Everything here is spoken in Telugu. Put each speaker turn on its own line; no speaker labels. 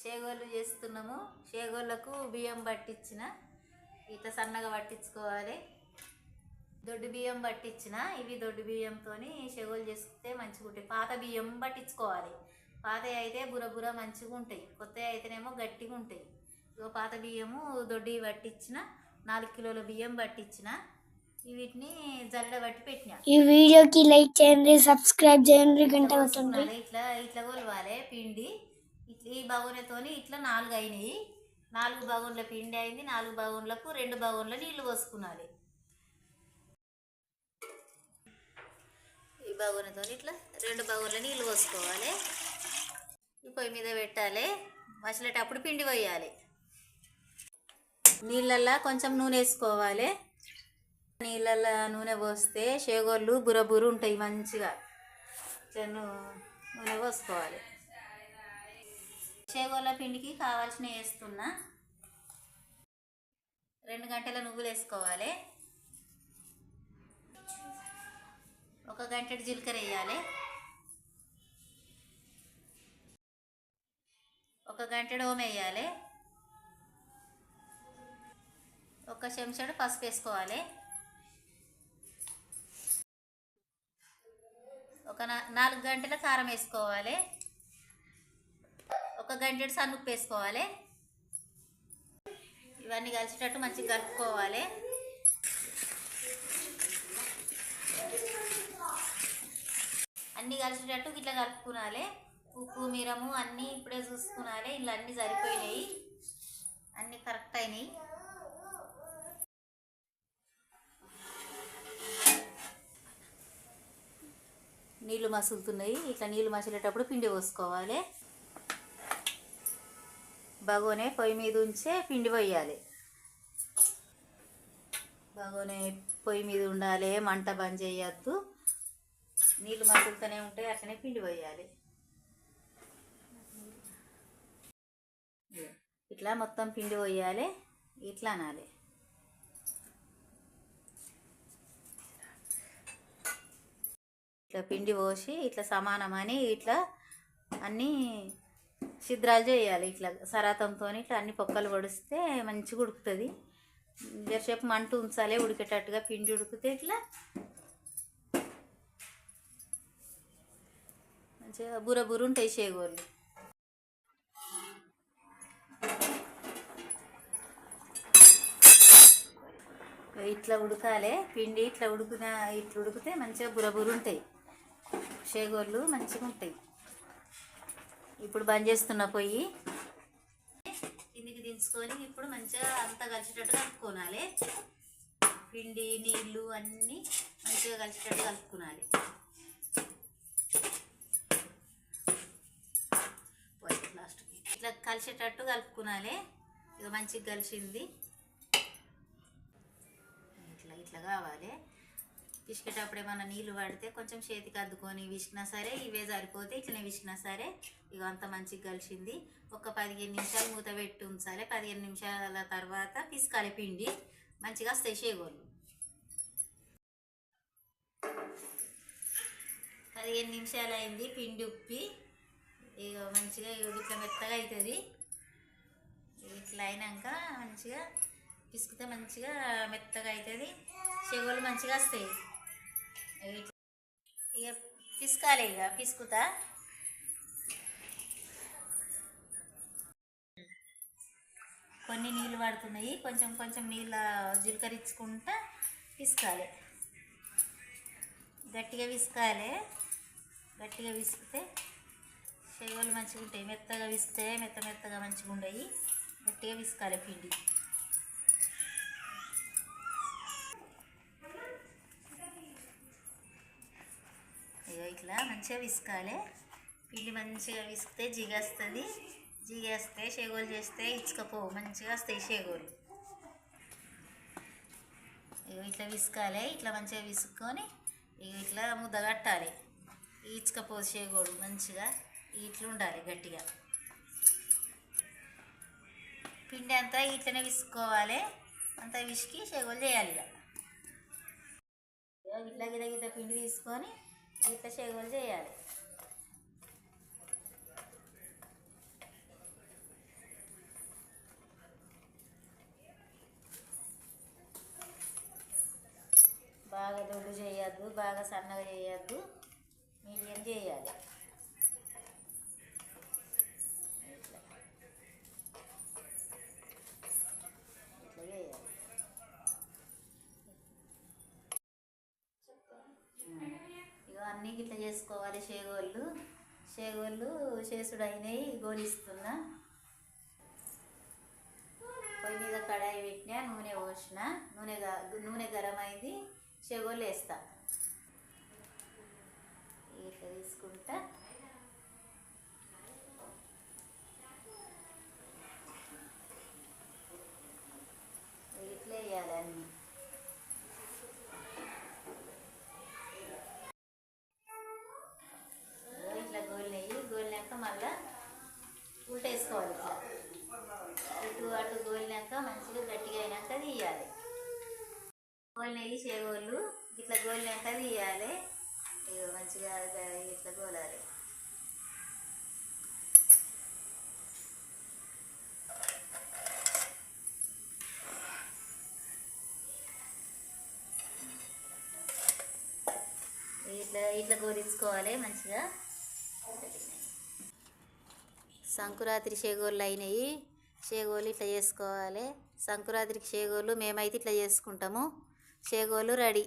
షేగోళ్ళు చేస్తున్నాము. షేగోళ్ళకు బియ్యం పట్టించిన ఇట్లా సన్నగా పట్టించుకోవాలి. దొడ్డు బియ్యం పట్టించిన ఇవి దొడ్డు బియ్యంతో షేగోలు చేస్తే మంచిగా ఉంటాయి. పాత బియ్యం పట్టించుకోవాలి. పాత అయితే బుర బుర మంచిగా ఉంటాయి. కొత్త అయితేనేమో గట్టిగా ఉంటాయి. ఇగో పాత బియ్యము దొడ్డి పట్టించిన నాలుగు కిలోల బియ్యం పట్టించిన వీటిని జల్లెడ పట్టి పెట్టిన.
ఈ వీడియోకి లైక్ చేయండి సబ్స్క్రైబ్ చేయండి గంట.
ఇట్లా ఇట్లా కొలవాలి. పిండి. ఈ బగోనతోని ఇట్లా నాలుగు అయినాయి నాలుగు బగోన్ల పిండి అయింది నాలుగు బగోన్లకు రెండు బగోన్ల నీళ్ళు పోసుకున్నాలి. ఈ బగోనతో ఇట్లా రెండు బగోన్ల నీళ్ళు పోసుకోవాలి. ఈ పొయ్యి మీద పెట్టాలి మసిలేటప్పుడు పిండి పోయాలి. నీళ్ళల్లో కొంచెం నూనె వేసుకోవాలి. నీళ్ళల్లో నూనె పోస్తే షేగోళ్ళు బురబురు ఉంటాయి మంచిగా. ఇట్లా నూనె పోసుకోవాలి. చేగోల పిండికి కావాల్సిన వేస్తున్నా రెండు గంటల నువ్వులు వేసుకోవాలి. ఒక గంటెడు జీలకర్ర వేయాలి. ఒక గంటెడు ఓమ వేయాలి. ఒక చెంచాడు పసుపు వేసుకోవాలి. ఒక నాలుగు గంటల కారం వేసుకోవాలి. ఒక గంటెడు సన్నుప్పు వేసుకోవాలి. ఇవన్నీ కలిసేటట్టు మంచిగా కలుపుకోవాలి. అన్నీ కలిసేటట్టు ఇట్లా కలుపుకోవాలి ఉప్పు మిరము అన్నీ ఇప్పుడే చూసుకోవాలి ఇలా అన్నీ సరిపోయినాయి. అన్నీ కరెక్ట్ అయినాయి. నీళ్ళు మసులుతున్నాయి. ఇట్లా నీళ్ళు మసిలేటప్పుడు పిండి పోసుకోవాలి. బగోనే పొయ్యి మీద ఉంచే పిండి పోయాలి బగోనే పొయ్యి మీద ఉండాలి మంట బంద్ చేయొద్దు. నీళ్ళు మసులుతూనే ఉంటాయి అట్లనే పిండి పోయాలి ఇట్లా మొత్తం పిండి పోయాలి ఇట్లా అనాలి. ఇట్లా పిండి పోసి ఇట్లా సమానమని ఇట్లా అన్నీ చిద్రాలు చేయాలి. ఇట్లా సరాతంతో ఇట్లా అన్ని పొక్కలు పొడిస్తే మంచిగా ఉడుకుతుంది. జరసేపు మంట ఉంచాలి. ఉడికేటట్టుగా పిండి ఉడికితే ఇట్లా మంచిగా బుర బుర ఉంటాయి చేగోళ్ళు. ఇట్లా ఉడకాలి. పిండి ఇట్లా ఉడుకున ఇట్లా ఉడికితే మంచిగా బుర బుర ఉంటాయి. చేగోళ్ళు మంచిగా ఉంటాయి. ఇప్పుడు బంద్ చేస్తున్న పొయ్యి. కిందికి దించుకొని ఇప్పుడు మంచిగా అంతా కలిసేటట్టు కలుపుకోనాలి పిండి నీళ్ళు అన్నీ మంచిగా కలిసేటట్టు కలుపుకోనాలి లాస్ట్కి. ఇట్లా కలిసేటట్టు కలుపుకోనాలి ఇక మంచిగా కలిసింది. ఇట్లా ఇట్లా కావాలి. పిసికేటప్పుడు ఏమైనా నీళ్ళు పడితే కొంచెం చేతికి అద్దుకొని విసికినా సరే ఇవే సరిపోతే ఇట్లనే విసికినా సరే ఇక అంత మంచిగా కలిసింది ఒక పదిహేను నిమిషాలు మూత పెట్టి ఉంచాలి. పదిహేను నిమిషాల తర్వాత పిసకాలి పిండి. మంచిగా వస్తాయి చేగోళ్ళు. పదిహేను నిమిషాలు అయింది పిండి ఉప్పి. ఇక మంచిగా ఇగో ఇట్లా మెత్తగా అవుతుంది ఇట్లా అయినాక మంచిగా పిసుకుతే మంచిగా మెత్తగా అవుతుంది చెవులు మంచిగా వస్తాయి. ఇక పిసుకాలి ఇక పిసుకుతా కొన్ని నీళ్ళు పడుతున్నాయి కొంచెం కొంచెం నీళ్ళ జీలకరించుకుంటా పిసుకాలి గట్టిగా విసుకాలి గట్టిగా విసికితే చెవులు మంచిగా ఉంటాయి మెత్తగా విసికితే మెత్త మెత్తగా మంచిగా ఉండయి గట్టిగా విసుకాలి పిండి. ఇట్లా మంచిగా విసుకాలి. పిండి మంచిగా విసికితే జిగేస్తుంది. జిగేస్తే షేగోలు చేస్తే ఇచ్చుకపో. మంచిగా వస్తాయి షేగోలు. ఇగో ఇట్లా విసుకాలి. ఇట్లా మంచిగా విసుక్కొని ఇగో ఇట్లా ముద్ద కట్టాలి. ఈచుకపోదు షేగోడు మంచిగా. ఇట్లా ఉండాలి గట్టిగా. పిండి అంతా ఇట్లనే విసుకోవాలి అంతా విసికి షేగోలు చేయాలి ఇక ఇట్లా గిద గిద పిండి తీసుకొని ఇట్లా చేగులు చేయాలి. బాగా దొడ్డు చేయొద్దు బాగా సన్నగా చేయొద్దు మీడియం చేయాలి. అన్నీ ఇట్లా చేసుకోవాలి షేగోళ్ళు. షేగోళ్ళు చేసుడు అయినాయి గోలిస్తున్నా పొయ్యి మీద కడాయి పెట్టినా నూనె పోసిన. నూనె నూనె గరం అయింది షేగోళ్ళు వేస్తా. ఇట్లా తీసుకుంటా. ఇట్లా వేయాలి అన్నీ ఇదిగో ఇట్లా గోలినవి గోలినాక మళ్ళా ఉల్టేసుకోవాలి ఇట్లా ఇటు అటు గోలినాక మంచిగా గట్టిగా అయినాక తీయాలి. గోలినవి చేగోళ్ళు ఇట్లా గోలినాక తీయాలి. మంచిగా ఇట్లా గోలాలి. ఇట్లా ఇట్లా గోరించుకోవాలి మంచిగా. సంకురాత్రి చేగోళ్ళు అయినాయి. చేగోలు ఇట్లా చేసుకోవాలి. సంకురాత్రికి చేగోలు మేమైతే ఇట్లా చేసుకుంటాము. చేగోలు రెడీ.